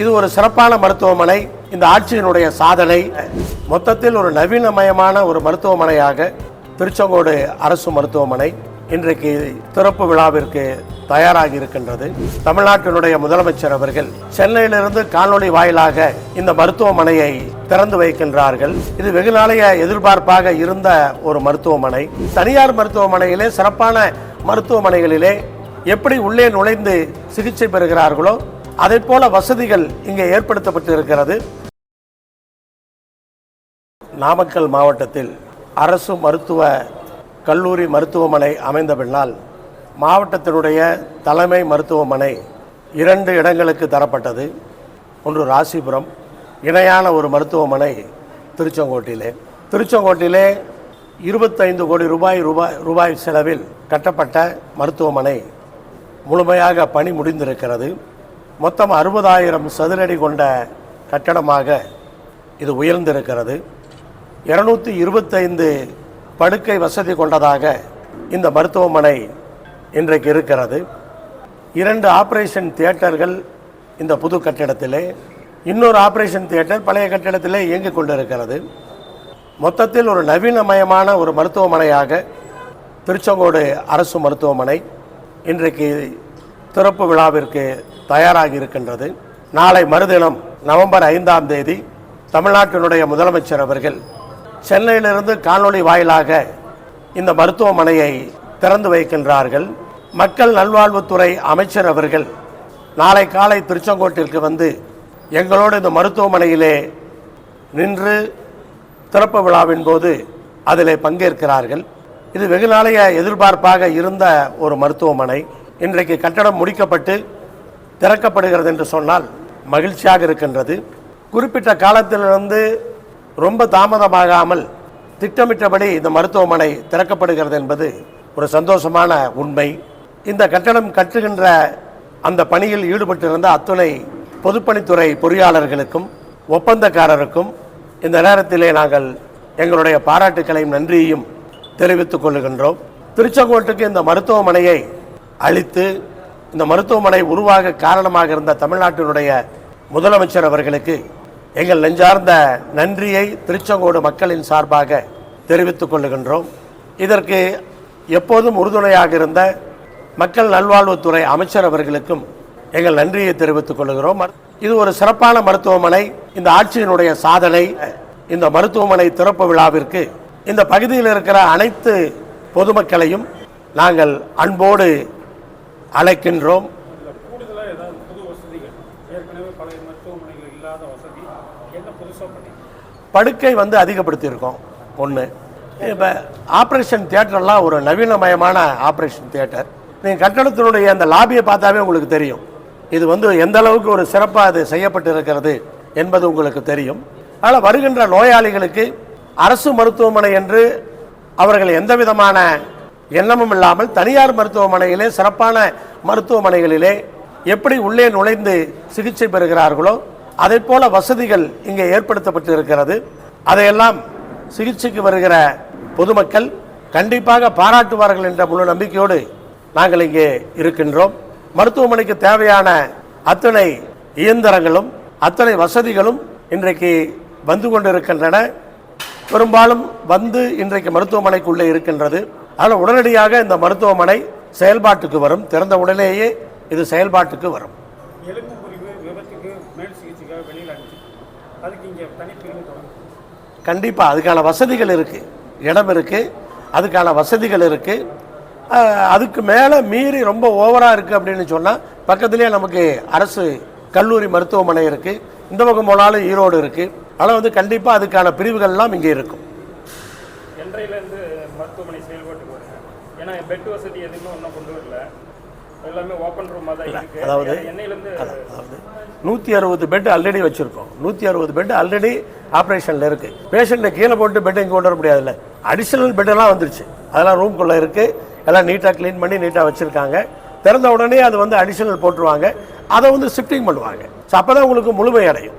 இது ஒரு சிறப்பான மருத்துவமனை. இந்த ஆட்சியினுடைய சாதனை மொத்தத்தில் ஒரு நவீனமயமான ஒரு மருத்துவமனையாக திருச்செங்கோடு அரசு மருத்துவமனை இன்றைக்கு திறப்பு விழாவிற்கு தயாராகி இருக்கின்றது. தமிழ்நாட்டினுடைய முதலமைச்சர் அவர்கள் சென்னையிலிருந்து காணொலி வாயிலாக இந்த மருத்துவமனையை திறந்து வைக்கின்றார்கள். இது வெகு நாளைய எதிர்பார்ப்பாக இருந்த ஒரு மருத்துவமனை. தனியார் மருத்துவமனையிலே சிறப்பான மருத்துவமனைகளிலே எப்படி உள்ளே நுழைந்து சிகிச்சை பெறுகிறார்களோ அதை போல வசதிகள் இங்கே ஏற்படுத்தப்பட்டு இருக்கிறது நாமக்கல் மாவட்டத்தில் அரசு மருத்துவ கல்லூரி மருத்துவமனை அமைந்த பின்னால் மாவட்டத்தினுடைய தலைமை மருத்துவமனை இரண்டு இடங்களுக்கு தரப்பட்டது. ஒன்று ராசிபுரம் இணையான ஒரு மருத்துவமனை திருச்செங்கோட்டிலே. திருச்செங்கோட்டிலே இருபத்தைந்து கோடி ரூபாய் ரூபாய் ரூபாய் செலவில் கட்டப்பட்ட மருத்துவமனை முழுமையாக பணி முடிந்திருக்கிறது. மொத்தம் அறுபதாயிரம் சதுரடி கொண்ட கட்டடமாக இது உயர்ந்திருக்கிறது. இருநூற்றி இருபத்தைந்து படுக்கை வசதி கொண்டதாக இந்த மருத்துவமனை இன்றைக்கு இருக்கிறது. இரண்டு ஆப்ரேஷன் தியேட்டர்கள் இந்த புது கட்டிடத்திலே இன்னொரு ஆப்ரேஷன் தியேட்டர் பழைய கட்டிடத்திலே இயங்கிக் கொண்டிருக்கிறது. மொத்தத்தில் ஒரு நவீனமயமான ஒரு மருத்துவமனையாக திருச்செங்கோடு அரசு மருத்துவமனை இன்றைக்கு திறப்பு விழாவிற்கு தயாராகி இருக்கின்றது நாளை மறுதினம் நவம்பர் ஐந்தாம் தேதி தமிழ்நாட்டினுடைய முதலமைச்சர் அவர்கள் சென்னையிலிருந்து காணொளி வாயிலாக இந்த மருத்துவமனையை திறந்து வைக்கின்றார்கள். மக்கள் நல்வாழ்வுத்துறை அமைச்சர் அவர்கள் நாளை காலை திருச்செங்கோட்டிற்கு வந்து எங்களோடு இந்த மருத்துவமனையிலே நின்று திறப்பு விழாவின் போது அதில் பங்கேற்கிறார்கள். இது வெகு நாளைய எதிர்பார்ப்பாக இருந்த ஒரு மருத்துவமனை. இன்றைக்கு கட்டடம் முடிக்கப்பட்டு திறக்கப்படுகிறது என்று சொன்னால் மகிழ்ச்சியாக இருக்கின்றது. குறிப்பிட்ட காலத்திலிருந்து ரொம்ப தாமதமாகாமல் திட்டமிட்டபடி இந்த மருத்துவமனை திறக்கப்படுகிறது என்பது ஒரு சந்தோஷமான உண்மை. இந்த கட்டடம் கட்டுகின்ற அந்த பணியில் ஈடுபட்டிருந்த அத்துணை பொதுப்பணித்துறை பொறியாளர்களுக்கும் ஒப்பந்தக்காரருக்கும் இந்த நேரத்திலே நாங்கள் எங்களுடைய பாராட்டுக்களையும் நன்றியையும் தெரிவித்துக் கொள்ளுகின்றோம் திருச்செங்கோட்டுக்கு இந்த மருத்துவமனையை அளித்து இந்த மருத்துவமனை உருவாக காரணமாக இருந்த தமிழ்நாட்டினுடைய முதலமைச்சர் அவர்களுக்கு எங்கள் நெஞ்சார்ந்த நன்றியை திருச்செங்கோடு மக்களின் சார்பாக தெரிவித்துக் கொள்ளுகின்றோம் இதற்கு எப்போதும் உறுதுணையாக இருந்த மக்கள் நல்வாழ்வுத்துறை அமைச்சர் அவர்களுக்கும் எங்கள் நன்றியை தெரிவித்துக் கொள்கிறோம். இது ஒரு சிறப்பான மருத்துவமனை. இந்த ஆட்சியினுடைய சாதனை இந்த மருத்துவமனை திறப்பு விழாவிற்கு இந்த பகுதியில் இருக்கிற அனைத்து பொதுமக்களையும் நாங்கள் அன்போடு அழைக்கின்றோம். படுக்கை வந்து அதிகப்படுத்தியிருக்கோம். ஒன்று இப்போ ஆப்ரேஷன் தியேட்டர்லாம் ஒரு நவீனமயமான ஆப்ரேஷன் தியேட்டர். நீங்கள் கட்டடத்தினுடைய அந்த லாபியை பார்த்தாவே உங்களுக்கு தெரியும். இது வந்து எந்த அளவுக்கு ஒரு சிறப்பாக அது செய்யப்பட்டு இருக்கிறது என்பது உங்களுக்கு தெரியும். அதனால் வருகின்ற நோயாளிகளுக்கு அரசு மருத்துவமனை என்று அவர்கள் எந்த விதமான எண்ணமும் இல்லாமல் தனியார் மருத்துவமனையிலே சிறப்பான மருத்துவமனைகளிலே எப்படி உள்ளே நுழைந்து சிகிச்சை பெறுகிறார்களோ அதை போல வசதிகள் இங்கே ஏற்படுத்தப்பட்டு இருக்கிறது அதையெல்லாம் சிகிச்சைக்கு வருகிற பொதுமக்கள் கண்டிப்பாக பாராட்டுவார்கள் என்ற முழு நம்பிக்கையோடு நாங்கள் இங்கே இருக்கின்றோம். மருத்துவமனைக்கு தேவையான அத்தனை இயந்திரங்களும் அத்தனை வசதிகளும் இன்றைக்கு வந்து கொண்டிருக்கின்றன. பெரும்பாலும் வந்து இன்றைக்கு மருத்துவமனைக்குள்ளே இருக்கின்றது. அதனால் உடனடியாக இந்த மருத்துவமனை செயல்பாட்டுக்கு வரும். திறந்த உடனேயே இது செயல்பாட்டுக்கு வரும். கண்டிப்பாக அதுக்கான வசதிகள் இருக்குது இடம் இருக்குது அதுக்கான வசதிகள் இருக்குது அதுக்கு மேலே மீறி ரொம்ப ஓவராக இருக்குது அப்படின்னு சொன்னால் பக்கத்துலேயே நமக்கு அரசு கல்லூரி மருத்துவமனை இருக்குது இந்த பக்கம் போனாலும் ஈரோடு இருக்குது அதனால் வந்து கண்டிப்பாக அதுக்கான பிரிவுகள்லாம் இங்கே இருக்கும். மருத்துவமனை செயல்பாட்டுக்கு வருங்க ஏன்னா பெட் வசதி எதுவுமே ஒன்றும் கொண்டு வரல. எல்லாமே ஓப்பன் ரூமாக தான் இருக்கு. அதாவது அதாவது நூற்றி அறுபது பெட் ஆல்ரெடி வச்சுருக்கோம். நூற்றி அறுபது பெட் ஆல்ரெடி ஆப்ரேஷனில் இருக்குது பேஷண்ட்டை கீழே போட்டு பெட்டை இங்கே கொண்டு வர முடியாதுல்ல. அடிஷனல் பெட்டெல்லாம் வந்துருச்சு. அதெல்லாம் ரூம்குள்ளே இருக்குது எல்லாம் நீட்டாக க்ளீன் பண்ணி நீட்டாக வச்சுருக்காங்க. திறந்த உடனே அது வந்து அடிஷனல் போட்டுருவாங்க. அதை வந்து ஷிஃப்டிங் பண்ணுவாங்க. ஸோ அப்போ தான் உங்களுக்கு முழுமை அடையும்.